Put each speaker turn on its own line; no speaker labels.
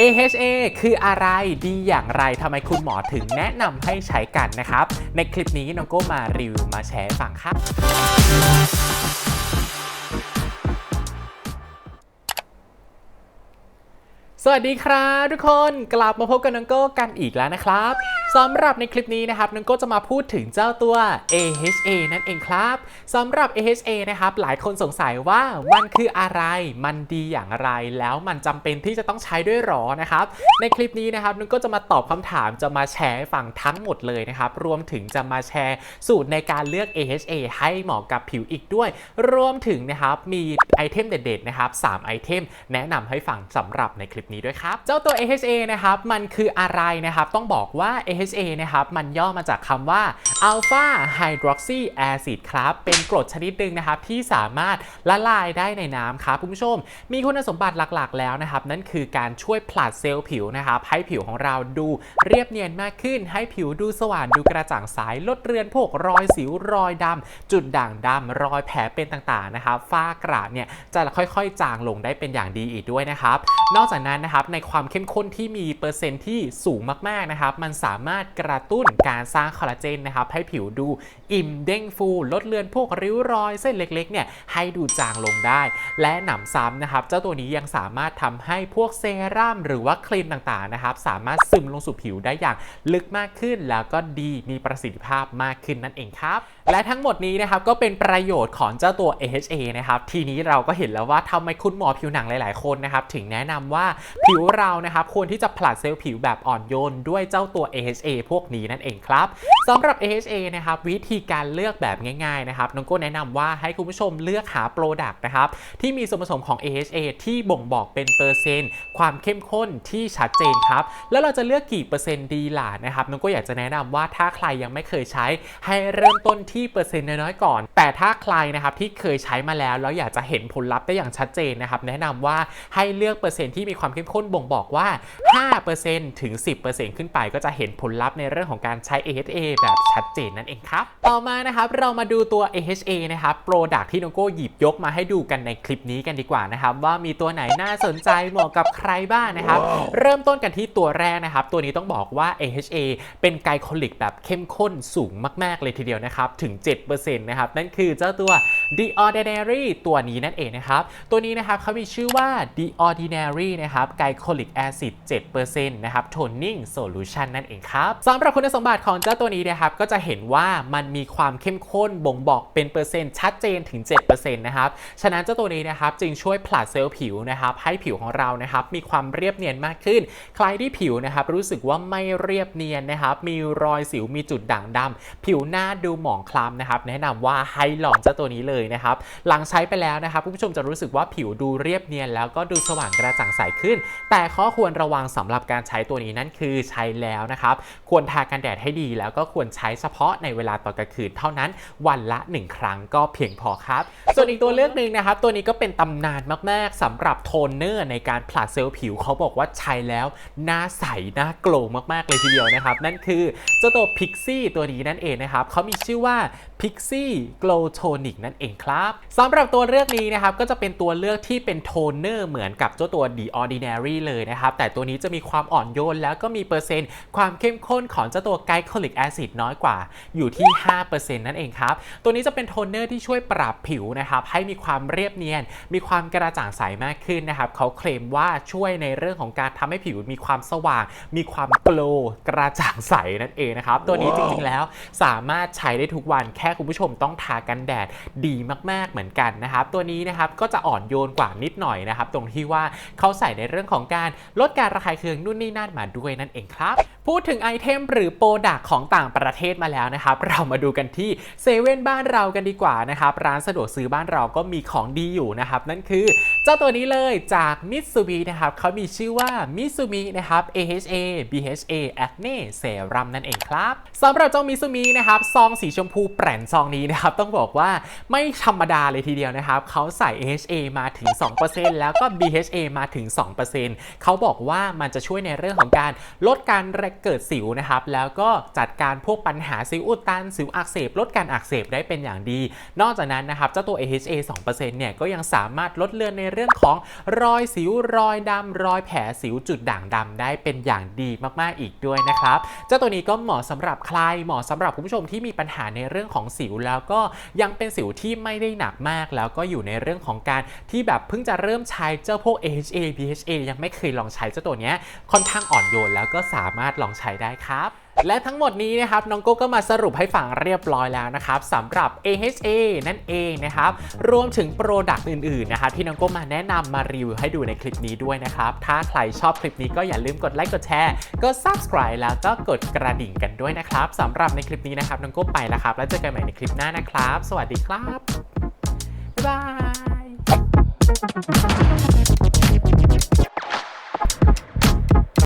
AHA คืออะไรดีอย่างไรทำไมคุณหมอถึงแนะนำให้ใช้กันนะครับ ในคลิปนี้น้องโก้มารีวิวมาแชร์ฟังครับ สวัสดีครับทุกคนกลับมาพบกับน้องโก้กันอีกแล้วนะครับ สำหรับในคลิปนี้นะครับน้องก้จะมาพูดถึงเจ้าตัว AHA นั่นเองครับสำหรับ AHA นะครับหลายคนสงสัยว่ามันคืออะไรมันดีอย่างไร แล้วมันจำเป็นที่จะต้องใช้ด้วยหรอนะครับ ในคลิปนี้นะครับน้องก้จะมาตอบคำถามจะมาแชร์ให้ฟังทั้งหมดเลยนะครับรวมถึงจะมาแชร์สูตรในการเลือก AHA ให้เหมาะกับผิวอีกด้วย รวมถึงนะครับมีไอเทมเด็ดๆนะครับ3ไอเทมแนะนำให้ฟังสำหรับในคลิปนี้ด้วยครับ เจ้าตัว AHA นะครับมันคืออะไรนะครับต้องบอกว่า AHA H A นะครับ มันย่อมาจากคำว่า Alpha Hydroxy Acid ครับ เป็นกรดชนิดหนึ่งนะครับ ที่สามารถละลายได้ในน้ำครับคุณผู้ชม มีคุณสมบัติหลักๆ แล้วนะครับ นั่นคือการช่วยผลัดเซลล์ผิวนะครับ ให้ผิวของเราดูเรียบเนียนมากขึ้น ให้ผิวดูสว่างดูกระจ่างใสลดเรือนพวกรอยสิวรอยดำจุดด่างดำรอยแผลเป็นต่างๆนะครับฝ้ากระเนี่ยจะค่อยๆ จางลงได้เป็นอย่างดีอีกด้วยนะครับ นอกจากนั้นนะครับในความเข้มข้นที่มีเปอร์เซ็นต์ที่สูงมากๆนะครับ มันสามารถกระตุ้นการสร้างคอลลาเจนนะครับให้ผิวดูอิ่มเด้งฟู ลดเลือนพวกริ้วรอยเส้นเล็กๆเนี่ยให้ดูจางลงได้ และหนำซ้ำนะครับ เจ้าตัวนี้ยังสามารถทำให้พวกเซรั่มหรือว่าครีมต่างๆนะครับ สามารถซึมลงสู่ผิวได้อย่างลึกมากขึ้น แล้วก็ดีมีประสิทธิภาพมากขึ้นนั่นเองครับ และทั้งหมดนี้นะครับก็เป็นประโยชน์ของเจ้าตัว AHA นะครับทีนี้เราก็เห็นแล้วว่าทำไมคุณหมอผิวหนังหลาย ๆคนนะครับถึงแนะนำว่าผิวเรานะครับควรที่จะผลัดเซลล์ผิวแบบอ่อนโยนด้วยเจ้าตัว AHA พวกนี้นั่นเองครับสำหรับ AHA นะครับวิธีการเลือกแบบง่ายๆนะครับน้องโก้แนะนำว่าให้คุณผู้ชมเลือกหาโปรดักต์นะครับที่มีส่วนผสมของ AHA ที่บ่งบอกเป็นเปอร์เซ็นต์ ความเข้มข้นที่ชัดเจนครับ แล้วเราจะเลือกกี่เปอร์เซ็นต์ดีล่ะนะครับน้องก็อยากจะแนะนำว่าถ้าใครยังไม่เคยใช้ ให้เริ่มต้นที่เปอร์เซ็นต์น้อยๆก่อน แต่ถ้าใครนะครับที่เคยใช้มาแล้วแล้วอยากจะเห็นผลลัพธ์ได้อย่างชัดเจนนะครับแนะนำว่าให้เลือกเปอร์เซ็นต์ที่มีความเข้มข้นบ่งบอกว่า 5%ถึง 10%ขึ้นไปก็จะเห็นผลลัพธ์ในเรื่องของการใช้ AHA แบบชัดเจนนั่นเองครับ ต่อมานะครับเรามาดูตัว AHA นะครับโปรดักที่น้องโก้หยิบยกมาให้ดูกันในคลิปนี้กันดีกว่านะครับว่ามีตัวไหนน่าสนใจเหมาะกับใครบ้างนะครับเริ่มต้นกันที่ตัวแรกนะครับ ตัวนี้ต้องบอกว่า AHA เป็นไกลโคลิกแบบเข้มข้นสูงมาก ๆ เลยทีเดียวนะครับ ถึง 7%นะครับ นั่นคือเจ้าตัว The Ordinary ตัวนี้นั่นเองนะครับ ตัวนี้นะครับเขามีชื่อว่า The Ordinary นะครับไกลโคลิกแอซิด7%นะครับ Toning Solution นั่นเองครับสำหรับคุณสมบัติของเจ้าตัวนี้นะครับก็จะเห็นว่ามันมีความเข้มข้นบ่งบอกเป็นเปอร์เซ็นต์ชัดเจนถึง 7%นะครับฉะนั้นเจ้าตัวนี้นะครับจึงช่วยผลัดเซลล์ผิวนะครับให้ผิวของเรานะครับมีความเรียบเนียนมากขึ้น ใครที่ผิวนะครับรู้สึกว่าไม่เรียบเนียนนะครับมีรอยสิวมีจุดด่างดำผิวหน้าดูหมองคล้ำนะครับแนะนำว่าให้ลองเจ้าตัวนี้เลยนะครับหลังใช้ไปแล้วนะครับคุณผู้ชมจะรู้สึกว่าผิวดูเรียบเนียน แล้วก็ดูสว่างกระจ่างใสขึ้น แต่ข้อควรระวังสำหรับการใช้ตัวนี้นั่นคือใช้แล้วนะครับควรทากันแดดให้ดี แล้วก็ควรใช้เฉพาะในเวลาตอนกลางคืนเท่านั้นวันละ 1 ครั้งก็เพียงพอครับ ส่วนอีกตัวเลือกหนึ่งนะครับ ตัวนี้ก็เป็นตำนานมากๆสำหรับโทนเนอร์ในการผลัดเซลล์ผิวเขาบอกว่าใช้แล้วหน้าใสหน้าโกลว์มากๆเลยทีเดียวนะครับ นั่นคือเจ้าตัวพิกซี่ตัวนี้นั่นเองนะครับเขามีชื่อว่า Pixie Glow Tonic นั่นเองครับสำหรับตัวเลือกนี้นะครับก็จะเป็นตัวเลือกที่เป็นโทนเนอร์เหมือนกับเจ้าตัว The Ordinary เลยนะครับแต่ตัวนี้จะมีความอ่อนโยนแล้วก็มีเปอร์เซ็นต์ความเข้มข้นของเจ้าตัวไกลโคลิกแอซิดน้อยกว่าอยู่ที่ 5%นั่นเองครับตัวนี้จะเป็นโทนเนอร์ที่ช่วยปรับผิวนะครับให้มีความเรียบเนียน มีความกระจ่างใสมากขึ้นนะครับเขาเคลมว่าช่วยในเรื่องของการทำให้ผิวมีความสว่าง มีความโกลว์กระจ่างใสนั่นเองนะครับ ตัวนี้จริงๆแล้วสามารถใช้ได้ทุกวันแค่คุณผู้ชมต้องทากันแดดดีมากๆเหมือนกันนะครับ ตัวนี้นะครับก็จะอ่อนโยนกว่านิดหน่อยนะครับ ตรงที่ว่าเขาใส่ในเรื่องของการลดการระคายเคืองนู่นนี่นั่นมาด้วยนั่นเองครับ พูดถึงไอเทมหรือโปรดักของต่างประเทศมาแล้วนะครับ เรามาดูกันที่เซเว่นบ้านเรากันดีกว่านะครับ ร้านสะดวกซื้อบ้านเราก็มีของดีอยู่นะครับ นั่นคือเจ้าตัวนี้เลยจากมิตซูบินะครับเขามีชื่อว่ามิซูมินะครับ AHA BHA Acne Serum นั่นเองครับสำหรับเจ้ามิซูมินะครับซองสีชมพูแปร่นซองนี้นะครับต้องบอกว่าไม่ธรรมดาเลยทีเดียวนะครับเขาใส่ AHA มาถึง 2%แล้วก็ BHA มาถึง 2%เขาบอกว่ามันจะช่วยในเรื่องของการลดการเกิดสิวนะครับแล้วก็จัดการพวกปัญหาสิวอุดตันสิวอักเสบ ลดการอักเสบได้เป็นอย่างดี นอกจากนั้นนะครับเจ้าตัว AHA 2%เนี่ยก็ยังสามารถลดเลือนในเรื่องของรอยสิวรอยดำรอยแผลสิวจุดด่างดำได้เป็นอย่างดีมากๆอีกด้วยนะครับเจ้าตัวนี้ก็เหมาะสำหรับใครเหมาะสำหรับคุณผู้ชมที่มีปัญหาในเรื่องของสิว แล้วก็ยังเป็นสิวที่ไม่ได้หนักมาก แล้วก็อยู่ในเรื่องของการที่แบบเพิ่งจะเริ่มใช้เจ้าพวก AHA BHA ยังไม่เคยลองใช้เจ้าตัวเนี้ยค่อนข้างอ่อนโยน แล้วก็สามารถลองใช้ได้ครับและทั้งหมดนี้นะครับน้องโก้ก็มาสรุปให้ฟังเรียบร้อยแล้วนะครับสำหรับ AHA นั่นเองนะครับรวมถึงโปรดักต์อื่นๆนะครับที่น้องโก้มาแนะนำมารีวิวให้ดูในคลิปนี้ด้วยนะครับถ้าใครชอบคลิปนี้ก็อย่าลืมกดไลค์กดแชร์กด subscribe แล้วก็กดกระดิ่งกันด้วยนะครับสำหรับในคลิปนี้นะครับน้องโก้ไปแล้วครับแล้วเจอกันใหม่ในคลิปหน้านะครับ สวัสดีครับบ๊ายบาย